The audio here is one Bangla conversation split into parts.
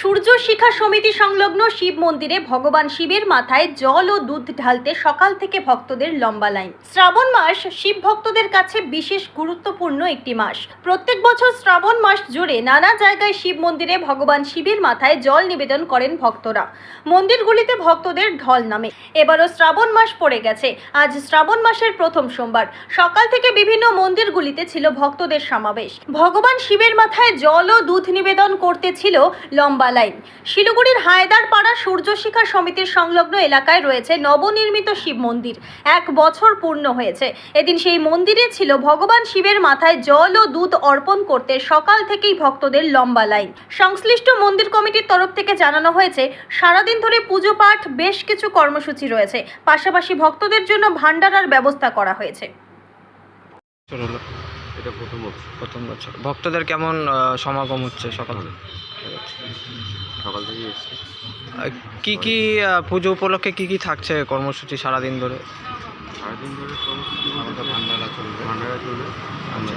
সূর্য শিখা সমিতি সংলগ্ন শিব মন্দিরে ভগবান শিবের মাথায় জল ও দুধ ঢালতে সকাল থেকে ভক্তদের লম্বা লাইন। শ্রাবণ মাস শিব ভক্তদের কাছে বিশেষ গুরুত্বপূর্ণ একটি মাস। প্রত্যেক বছর শ্রাবণ মাস জুড়ে নানা জায়গায় শিব মন্দিরে ভগবান শিবের মাথায় জল নিবেদন করেন ভক্তরা। মন্দিরগুলিতে ভক্তদের ঢল নামে। এবারও শ্রাবণ মাস পড়ে গেছে। আজ শ্রাবণ মাসের প্রথম সোমবার। সকাল থেকে বিভিন্ন মন্দিরগুলিতে ছিল ভক্তদের সমাবেশ। ভগবান শিবের মাথায় জল ও দুধ নিবেদন করতে ছিল লম্বা লাইন শিলিগুড়ির হায়দারপাড়া সূর্যশিখা সমিতির সংলগ্ন এলাকায় রয়েছে নবনির্মিত শিব মন্দির। এক বছর পূর্ণ হয়েছে। এদিন সেই মন্দিরে ছিল ভগবান শিবের মাথায় জল ও দুধ অর্পণ করতে সকাল থেকেই ভক্তদের লম্বা লাইন। সংশ্লিষ্ট মন্দির কমিটির তরফ থেকে জানানো হয়েছে, সারাদিন ধরে পুজো পাঠ, বেশ কিছু কর্মসূচি রয়েছে। পাশাপাশি ভক্তদের জন্য ভান্ডারার ব্যবস্থা করা হয়েছে। এটা প্রথম বছর। প্রথম বছর। ভক্তদের কেমন সমাগম হচ্ছে সকাল। সকাল থেকে এসেছি। কি কি পুজো উপলক্ষে কি কি থাকছে কর্মসূচি সারাদিন ধরে? সারাদিন ধরে কর্মসূচি আমাদের ভান্ডারা চলবে। ভান্ডারা চলে আমরা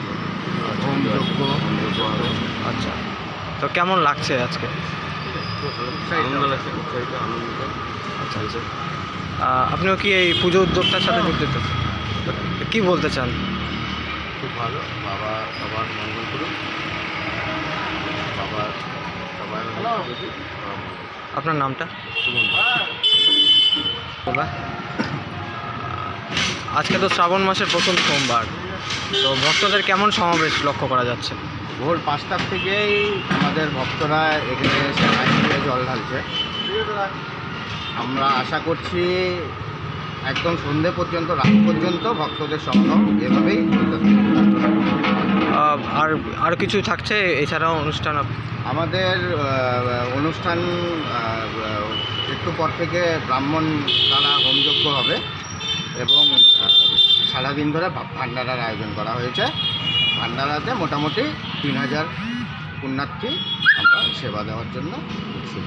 হোম যজ্ঞ হোম যজ্ঞ হবে। আচ্ছা। তো কেমন লাগছে আজকে? আচ্ছা আচ্ছা। আপনিও কি এই পুজো উদ্যোগটার সাথে যুক্ত? তো? কি বলতে চান? খুব ভালো। বাবা সবার মঙ্গল করুন বাবার সবার বাবা মঙ্গল আপনার নামটা? আজকে তো শ্রাবণ মাসের প্রথম সোমবার। তো ভক্তদের কেমন সমাবেশ লক্ষ্য করা যাচ্ছে? ভোর পাঁচটার থেকেই আমাদের ভক্তরা এখানে এসে দিয়ে জল ঢালছে। আমরা আশা করছি একদম সন্ধে পর্যন্ত রাত পর্যন্ত ভক্তদের সমাগম এভাবেই চলতে থাকবে। আর আর কিছু থাকছে এছাড়াও অনুষ্ঠান আমাদের অনুষ্ঠান একটু পর থেকে ব্রাহ্মণ দ্বারা হোমযজ্ঞ হবে এবং সারাদিন ধরে ভান্ডারার আয়োজন করা হয়েছে ভান্ডারাতে মোটামুটি তিন হাজার পুণ্যার্থী আমরা সেবা দেওয়ার জন্য উৎসুক।